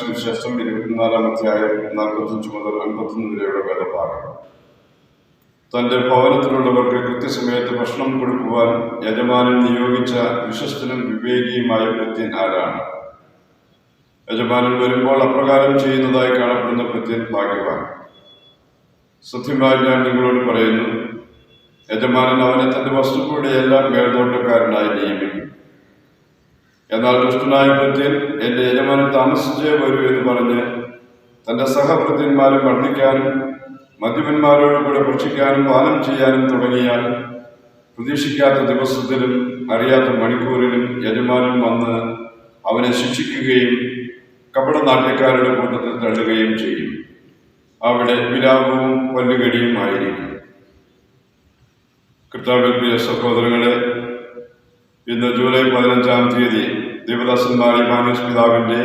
സുവിശേഷം ഇരുപത്തിനാലാം അധ്യായം നാൽപ്പത്തഞ്ച് മുതൽ അൻപത്തൊന്ന് വരെയുള്ള വേദഭാഗം. തന്റെ ഭവനത്തിലുള്ളവർക്ക് കൃത്യസമയത്ത് ഭക്ഷണം കൊടുക്കുവാൻ യജമാനൻ നിയോഗിച്ച വിശ്വസ്തനും വിവേകിയുമായ ഭൃത്യൻ ആരാണ്? യജമാനൻ വരുമ്പോൾ അപ്രകാരം ചെയ്യുന്നതായി കാണപ്പെടുന്ന ഭൃത്യൻ ഭാഗ്യവാൻ. സത്യമായി ഞാൻ നിങ്ങളോട് പറയുന്നു യജമാനൻ അവനെ തന്റെ വസ്തുക്കളുടെ എല്ലാം മേൽനോട്ടക്കാരനായി നിയമിക്കും. എന്നാൽ ദുഷ്ടനായ കൃത്യൻ എന്റെ യജമാനൻ താമസിച്ചേ വരൂ എന്ന് പറഞ്ഞ് തന്റെ സഹഭൃത്യന്മാരെ മർദ്ദിക്കാനും മദ്യപന്മാരോട് കൂടെ ഭക്ഷിക്കാനും പാനം ചെയ്യാനും തുടങ്ങിയാൽ പ്രതീക്ഷിക്കാത്ത ദിവസത്തിലും അറിയാത്ത മണിക്കൂറിലും യജമാനൻ വന്ന് അവനെ ശിക്ഷിക്കുകയും കപട നാട്യക്കാരുടെ കൂട്ടത്തിൽ തള്ളുകയും ചെയ്യും. അവിടെ വിലാപവും പല്ലുകടിയും ആയിരിക്കും. പ്രിയ സഹോദരങ്ങളെ ഇന്ന് ജൂലൈ പതിനഞ്ചാം തീയതി ദേവദാസന്മാർ ഇമാനുസ് പിതാവിന്റെ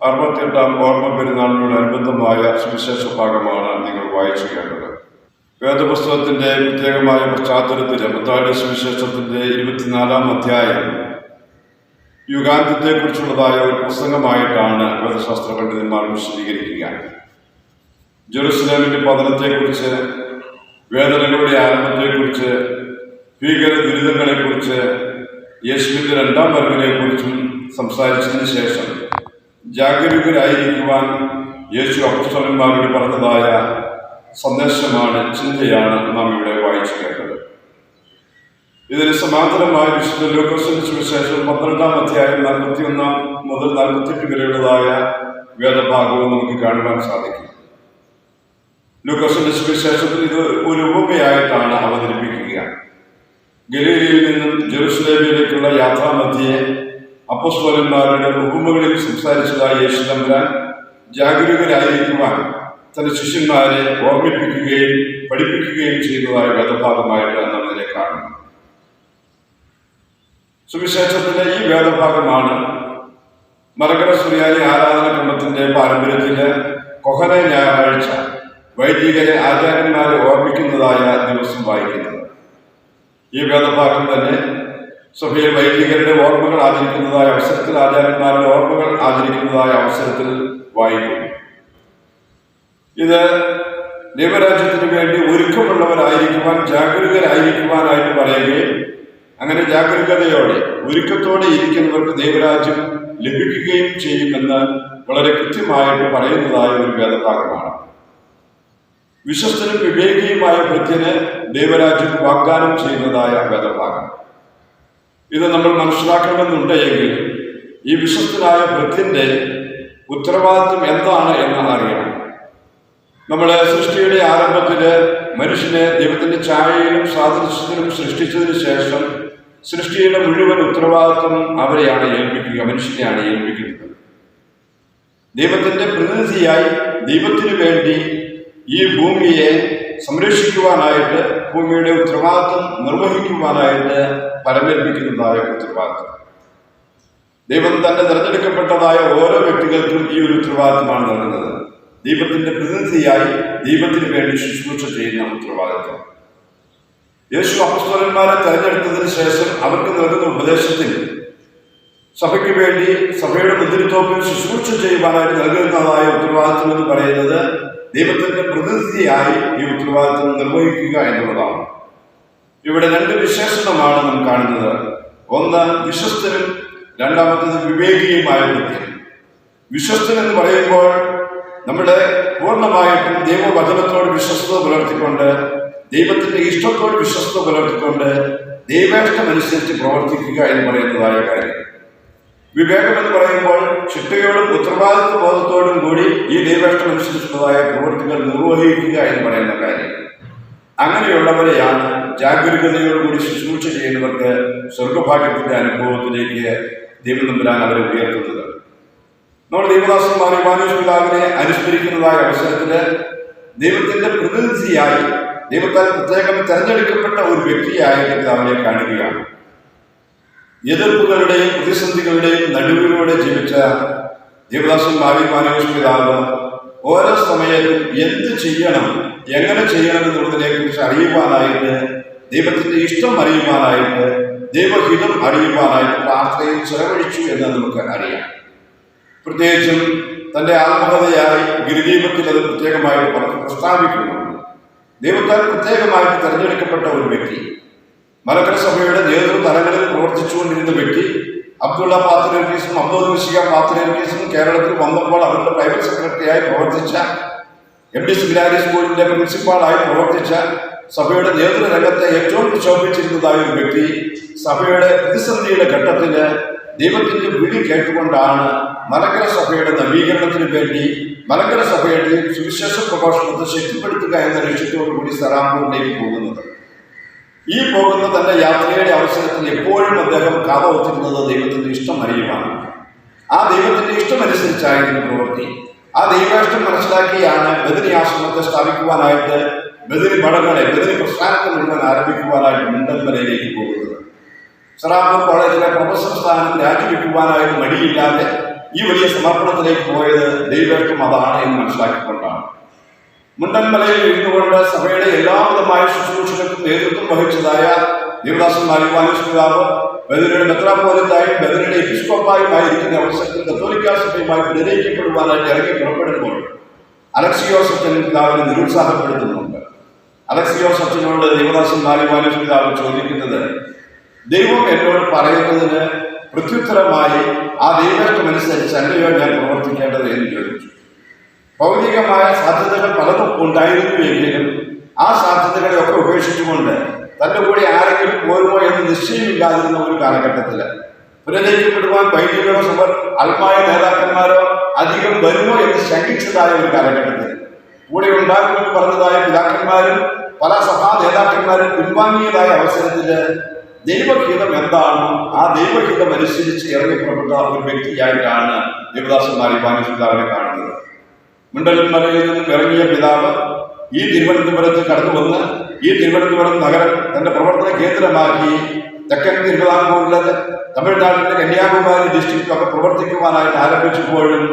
അറുപത്തിയെട്ടാം ഓർമ്മ പെരുന്നാളിനോടനുബന്ധമായ സുവിശേഷ ഭാഗമാണ് നിങ്ങൾ വായിച്ചു കേട്ടത് വേദപുസ്തകത്തിന്റെ പ്രത്യേകമായ പശ്ചാത്തലത്തിൽ മത്തായുടെ സുവിശേഷത്തിന്റെ ഇരുപത്തിനാലാം അധ്യായം യുഗാന്ത്യത്തെക്കുറിച്ചുള്ളതായ ഒരു പ്രസംഗമായിട്ടാണ് വേദശാസ്ത്ര പണ്ഡിതന്മാർ വിശദീകരിക്കുക. ജെറുസലേമിന്റെ പതനത്തെക്കുറിച്ച് വേദനകളുടെ ആരംഭത്തെക്കുറിച്ച് ഭീകര ദുരിതങ്ങളെക്കുറിച്ച് യേശുവിന്റെ രണ്ടാം വരവിനെക്കുറിച്ചും സംസാരിച്ചതിന് ശേഷം ജാഗരൂകരായിരിക്കുവാൻ യേശു അപ്പസ്തലന്മാരോട് പറഞ്ഞതായ സന്ദേശമാണ് ചിന്തയാണ് നാം ഇവിടെ വായിച്ചു കേട്ടത് ഇതിന് സമാന്തരമായ വിശുദ്ധ ലോകസഭ സുവിശേഷം പന്ത്രണ്ടാം അധ്യായം നാൽപ്പത്തി ഒന്നാം മുതൽ നാൽപ്പത്തിയെട്ട് വരെയുള്ളതായ വേദഭാഗവും നമുക്ക് കാണുവാൻ സാധിക്കും. ലൂക്കോസിന്റെ സുവിശേഷത്തിൽ ഇത് ഒരു ഉപമയായിട്ടാണ് അവതരിപ്പിക്കുക ഗലീലയിൽ നിന്നും ജെറുസലേമിലേക്കുള്ള യാത്രാമധ്യയെ അപ്പസ്വലന്മാരുടെ ഉപമകളിൽ സംസാരിച്ചതായ യേശു തമ്പുരാൻ ജാഗരൂകരായിരിക്കുവാൻ തന്റെ ശിഷ്യന്മാരെ ഓർമ്മിപ്പിക്കുകയും പഠിപ്പിക്കുകയും ചെയ്തതായ വേദഭാഗമായിട്ട് നാം കാണുന്നത് കാണുന്നു. സുവിശേഷത്തിന്റെ ഈ വേദഭാഗമാണ് മലകര സുറിയാനി ആരാധന ക്രമത്തിന്റെ പാരമ്പര്യത്തിലെ കൊഹന ഞായറാഴ്ച വൈദികരെ ആചാര്യന്മാരെ ഓർമ്മിക്കുന്നതായ ദിവസം വായിക്കുന്നത്. ഈ വേദഭാഗം തന്നെ സഭയിൽ വൈദികരുടെ ഓർമ്മകൾ ആചരിക്കുന്നതായ അവസരത്തിൽ ആചാര്യന്മാരുടെ ഓർമ്മകൾ ആചരിക്കുന്നതായ അവസരത്തിൽ വായിക്കുന്നു. ഇത് ദൈവരാജ്യത്തിന് വേണ്ടി ഒരുക്കമുള്ളവരായിരിക്കുവാൻ ജാഗരൂകരായിരിക്കുവാനായിട്ട് പറയുകയും അങ്ങനെ ജാഗരൂകതയോടെ ഒരുക്കത്തോടെ ഇരിക്കുന്നവർക്ക് ദൈവരാജ്യം ലഭിക്കുകയും ചെയ്യുമെന്ന് വളരെ കൃത്യമായിട്ട് പറയുന്നതായ ഒരു വേദഭാഗമാണ്. വിശ്വസ്തനും വിവേകിയുമായ ഭൃത്യന് ദൈവരാജ്യം വാഗ്ദാനം ചെയ്യുന്നതായ വേദഭാഗം. ഇത് നമ്മൾ മനസ്സിലാക്കണമെന്നുണ്ടെങ്കിൽ ഈ വിശ്വസ്തനായ ഭൃത്യന്റെ ഉത്തരവാദിത്വം എന്താണ് എന്ന് അറിയണം. നമ്മളെ സൃഷ്ടിയുടെ ആരംഭത്തിൽ മനുഷ്യനെ ദൈവത്തിന്റെ ഛായയിലും സാദൃശ്യത്തിലും സൃഷ്ടിച്ചതിന് ശേഷം സൃഷ്ടിയുടെ മുഴുവൻ ഉത്തരവാദിത്വം അവരെയാണ് ഏൽപ്പിക്കുക മനുഷ്യനെയാണ് ഏൽപ്പിക്കുന്നത്. ദൈവത്തിന്റെ പ്രതിനിധിയായി ദൈവത്തിനു വേണ്ടി ഈ ഭൂമിയെ സംരക്ഷിക്കുവാനായിട്ട് ഭൂമിയുടെ ഉത്തരവാദിത്വം നിർവഹിക്കുവാനായിട്ട് പരമേൽപ്പിക്കുന്നതായ ഉത്തരവാദിത്വം. ദൈവം തന്നെ തിരഞ്ഞെടുക്കപ്പെട്ടതായ ഓരോ വ്യക്തികൾക്കും ഈ ഒരു ഉത്തരവാദിത്വമാണ് നൽകുന്നത്. ദൈവത്തിന്റെ പ്രതിനിധിയായി ദൈവത്തിന് വേണ്ടി ശുശ്രൂഷ ചെയ്യുന്ന ഉത്തരവാദിത്വം. യേശു അപ്പസ്വരന്മാരെ തെരഞ്ഞെടുത്തതിന് ശേഷം അവർക്ക് നൽകുന്ന ഉപദേശത്തിൽ സഭയ്ക്ക് വേണ്ടി സഭയുടെ മുന്തിരിത്തോപ്പിൽ ശുശ്രൂഷ ചെയ്യുവാനായിട്ട് നൽകുന്നതായ ഉത്തരവാദിത്വം എന്ന് പറയുന്നത് ദൈവത്തിന്റെ പ്രതിനിധിയായി ഈ ഉത്തരവാദിത്വം നിർവഹിക്കുക എന്നുള്ളതാണ്. ഇവിടെ രണ്ട് വിശേഷണമാണ് നാം കാണുന്നത്. ഒന്ന് വിശ്വസ്തനും രണ്ടാമത്തത് വിവേകിയുമായ വ്യക്തി വിശ്വസ്തൻ എന്ന് പറയുമ്പോൾ നമ്മുടെ പൂർണമായിട്ടും ദൈവവചനത്തോട് വിശ്വസ്തത പുലർത്തിക്കൊണ്ട് ദൈവത്തിന്റെ ഇഷ്ടത്തോട് വിശ്വസ്തത പുലർത്തിക്കൊണ്ട് ദൈവേഷ്ടമനുസരിച്ച് പ്രവർത്തിക്കുക എന്ന് പറയുന്നതായ കാര്യം. വിവേകം എന്ന് പറയുമ്പോൾ ചിട്ടയോടും ഉത്തരവാദിത്വ ബോധത്തോടും കൂടി ഈ ദൈവേഷ്ടമനുസരിച്ചുള്ളതായ പ്രവൃത്തികൾ നിർവഹിക്കുക എന്ന് പറയുന്ന കാര്യം. അങ്ങനെയുള്ളവരെയാണ് ജാഗരൂകതയോടുകൂടി ശുശ്രൂഷ ചെയ്യുന്നവർക്ക് സ്വർഗഭാഗ്യത്തിന്റെ അനുഭവത്തിലേക്ക് ദൈവം അവരെ ഉയർത്തുന്നത്. നമ്മൾ ദൈവദാസന്മാർ ഇമാനുഷ് പിതാവിനെ അനുസ്മരിക്കുന്നതായ അവസരത്തിൽ ദൈവത്തിന്റെ പ്രതിനിധിയായി ദൈവത്താൽ പ്രത്യേകം തെരഞ്ഞെടുക്കപ്പെട്ട ഒരു വ്യക്തിയായിട്ട് പിതാവിനെ കാണുകയാണ്. എതിർപ്പുകളുടെയും നടുവിലൂടെ ജീവിച്ച ദേവദാസൻ ഭാവി മാനവേഷ് പിതാവ് ഓരോ സമയത്തും എന്ത് ചെയ്യണം എങ്ങനെ ചെയ്യണം എന്നുള്ളതിനെ കുറിച്ച് അറിയുവാനായിട്ട് ദൈവത്തിന്റെ ഇഷ്ടം അറിയുവാനായിട്ട് ദൈവഹിതം അറിയുവാനായിട്ട് പ്രാർത്ഥനയിൽ ചെലവഴിച്ചു എന്ന് നമുക്ക് അറിയാം. പ്രത്യേകിച്ചും തന്റെ ആത്മകഥയായി ഗിരിദീപത്തിൽ അത് പ്രത്യേകമായിട്ട് പ്രസ്താവിക്കുന്നു. ദൈവത്താൽ പ്രത്യേകമായിട്ട് തെരഞ്ഞെടുക്കപ്പെട്ട ഒരു വ്യക്തി മലക്കര സഭയുടെ നേതൃതലങ്ങളിൽ പ്രവർത്തിച്ചുകൊണ്ടിരുന്ന വ്യക്തി അബ്ദുള്ള പാത്രേർക്കീസും അബ്ദുൽ മിഷിക പാത്രേർക്കീസും കേരളത്തിൽ വന്നപ്പോൾ അവരുടെ പ്രൈവറ്റ് സെക്രട്ടറിയായി പ്രവർത്തിച്ച എം ഡി സിംഗാരി സ്കൂളിന്റെ പ്രിൻസിപ്പാളായി പ്രവർത്തിച്ച സഭയുടെ നേതൃരംഗത്തെ ഏറ്റവും പ്രശോഭിച്ചിരുന്നതായ ഒരു വ്യക്തി സഭയുടെ പ്രതിസന്ധിയുടെ ഘട്ടത്തിൽ ദൈവത്തിന്റെ വിളി കേട്ടുകൊണ്ടാണ് മലക്കര സഭയുടെ നവീകരണത്തിന് വേണ്ടി മലക്കര സഭയുടെ സുവിശേഷ പ്രഭാഷണത്തെ ശക്തിപ്പെടുത്തുക എന്ന ലക്ഷ്യത്തോടു കൂടി സറാംപൂരിലേക്ക് പോകുന്നത്. ഈ പോകുന്ന തന്റെ യാത്രയുടെ അവസരത്തിൽ എപ്പോഴും അദ്ദേഹം കാതോർത്തിരുന്നത് ദൈവത്തിന്റെ ഇഷ്ടം അറിയുവാണ്. ആ ദൈവത്തിന്റെ ഇഷ്ടമനുസരിച്ചായിരുന്നു പ്രവൃത്തി. ആ ദൈവേഷ്ടം മനസ്സിലാക്കിയാണ് ബദിനി ആശ്രമത്തെ സ്ഥാപിക്കുവാനായിട്ട് ബദിനി മഠങ്ങളെ ബദിനി പ്രസ്ഥാനത്തെ മുഴുവൻ ആരംഭിക്കുവാനായിട്ട് മുണ്ടൻമലയിലേക്ക് പോകുന്നത്. സറാമ്പൂർ കോളേജിലെ പ്രൊഫസർ സ്ഥാനം രാജിവെക്കുവാനായിട്ട് മടിയില്ലാതെ ഈ വലിയ സമർപ്പണത്തിലേക്ക് പോയത് ദൈവേഷ്ടം അതാണ് എന്ന് മനസ്സിലാക്കിക്കൊണ്ടാണ്. മുണ്ടൻമലയിൽ ഇരുന്നുകൊണ്ട് സഭയുടെ എല്ലാവിധമായ ശുശ്രൂഷകൾക്കും നേതൃത്വം വഹിച്ചതായ ദേവദാസൻ മാലിവാനീസ് പിതാവ് ബദരിയുടെ മെത്രാപോലത്തായും ബദരിയുടെ എപ്പിസ്കോപ്പായുമായിരിക്കുന്ന അവസരത്തിൽ കത്തോലിക്ക സഭയുമായി പുനരയിക്കപ്പെടുവാനായിട്ട് ഇറങ്ങി പുറപ്പെടുമ്പോൾ അലക്സിയോസ് അച്ഛൻ പിതാവിനെ നിരുത്സാഹപ്പെടുത്തുന്നുണ്ട്. അലക്സിയോസ് അച്ഛനോട് ദേവദാസൻ മാലിവാനീസ് പിതാവ് ചോദിക്കുന്നത് ദൈവം എന്നോട് പറയുന്നതിന് പ്രത്യുത്തരമായി ആ ദൈവേഷ്ടമനുസരിച്ച് അല്ലയോ ഞാൻ പ്രവർത്തിക്കേണ്ടത്? എന്ന് ചോദിച്ചു. ഭൗതികമായ സാധ്യതകൾ പലതും ഉണ്ടായിരുന്നുവെങ്കിലും ആ സാധ്യതകളെയൊക്കെ ഉപേക്ഷിച്ചുകൊണ്ട് തന്റെ കൂടെ ആരെങ്കിലും പോരുമോ എന്ന് നിശ്ചയമില്ലാതിരുന്ന ഒരു കാലഘട്ടത്തിൽ പുനരയിക്കപ്പെടുവാൻ വൈദികരോ സഭ അൽമായ നേതാക്കന്മാരോ അധികം വരുമോ എന്ന് ശങ്കിച്ചതായ ഒരു കാലഘട്ടത്തിൽ. കൂടെ ഉണ്ടാകുമെന്ന് പറഞ്ഞതായ പിതാക്കന്മാരും പല സഭാ നേതാക്കന്മാരും പിൻവാങ്ങിയതായ അവസരത്തിൽ ദൈവഗീതം എന്താണോ ആ ദൈവഗീതം അനുസരിച്ച് ഇറങ്ങി പുറപ്പെട്ട ഒരു വ്യക്തിയായിട്ടാണ് ദേവദാസന്മാരെ പിതാവിനെ കാണുന്നത്. മുണ്ടൽമലയിൽ നിന്നും ഇറങ്ങിയ പിതാവ് ഈ തിരുവനന്തപുരത്ത് കടന്നു വന്ന് ഈ തിരുവനന്തപുരം നഗരം തന്റെ പ്രവർത്തന കേന്ദ്രമാക്കി തെക്കൻ തിരുവിതാംകൂറിലെ തമിഴ്നാട്ടിലെ കന്യാകുമാരി ഡിസ്ട്രിക്റ്റിലൊക്കെ പ്രവർത്തിക്കുവാനായിട്ട് ആരംഭിച്ചപ്പോഴും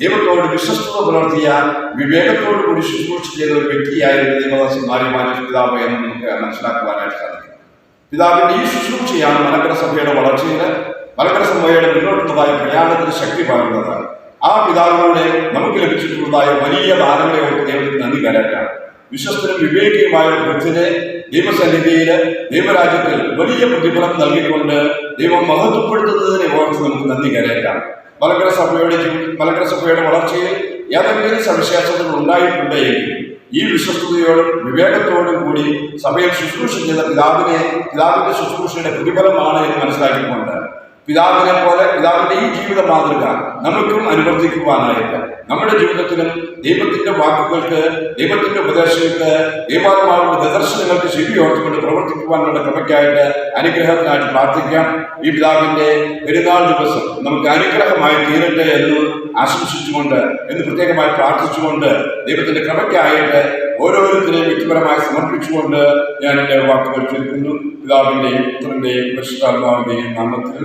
ദൈവത്തോട് വിശ്വസ്തത പുലർത്തിയ വിവേകത്തോടു കൂടി ശുശ്രൂഷ ചെയ്ത ഒരു വ്യക്തിയായിരുന്നു ദേവദാസൻ മാരിമാനസ് പിതാവ് എന്ന് നമുക്ക് മനസ്സിലാക്കുവാനായിട്ട് സാധിക്കും. പിതാവിന്റെ ഈ ശുശ്രൂഷയാണ് മലക്കര സഭയുടെ വളർച്ചയിൽ മലക്കര സഭയുടെ മുന്നോട്ടുള്ളതായ പ്രയാണത്തിന് ശക്തി പകർന്നത് ആ പിതാവിനോട് നമുക്ക് ലഭിച്ചിട്ടുള്ളതായ വലിയ ദാനങ്ങളെ ഓർത്ത് ദൈവത്തിന് നന്ദി കരാറ്റാണ്. വിശ്വസ്തനും വിവേകിയുമായ ഒരു ദൈവസന്നിധിയിൽ ദൈവരാജ്യത്തിൽ വലിയ പ്രതിഫലം നൽകിക്കൊണ്ട് ദൈവം മഹത്വപ്പെടുത്തുന്നതിനെ ഓർത്ത് നമുക്ക് നന്ദി കരയറ്റാം മലക്കര സഭയുടെ മലക്കര സഭയുടെ വളർച്ചയിൽ ഏതെങ്കിലും സവിശേഷതകൾ ഉണ്ടായിട്ടുണ്ടെങ്കിൽ ഈ വിശ്വസ്തയോടും വിവേകത്തോടും കൂടി സഭയിൽ ശുശ്രൂഷ ചെയ്ത പിതാവിനെ പിതാവിന്റെ ശുശ്രൂഷയുടെ പ്രതിഫലമാണ് എന്ന് മനസ്സിലാക്കിക്കൊണ്ട് പിതാവിനെ പോലെ പിതാവിന്റെ ഈ ജീവിത മാതൃക നമുക്കും അനുവർത്തിക്കുവാനായിട്ട് നമ്മുടെ ജീവിതത്തിലും ദൈവത്തിന്റെ വാക്കുകൾക്ക് ദൈവത്തിന്റെ ഉപദേശങ്ങൾക്ക് ദൈവാത്മാവിന്റെ നിദർശനങ്ങൾക്ക് ശരി ഓർത്തുകൊണ്ട് പ്രവർത്തിക്കുവാനുള്ള കൃപയ്ക്കായിട്ട് അനുഗ്രഹത്തിനായിട്ട് പ്രാർത്ഥിക്കാം. ഈ പിതാവിന്റെ പെരുന്നാൾ ദിവസം നമുക്ക് അനുഗ്രഹമായി തീരട്ടെ എന്ന് ആശംസിച്ചുകൊണ്ട് എന്ന് പ്രത്യേകമായി പ്രാർത്ഥിച്ചുകൊണ്ട് ദൈവത്തിന്റെ കൃപയ്ക്കായിട്ട് ഓരോരുത്തരെയും വ്യക്തിപരമായി സമർപ്പിച്ചുകൊണ്ട് ഞാൻ എന്റെ വാക്കുകൾ ചുരുക്കുന്നു. പിതാവിന്റെയും പുത്രന്റെയും പരിശുദ്ധാത്മാവിന്റെയും നാമത്തിൽ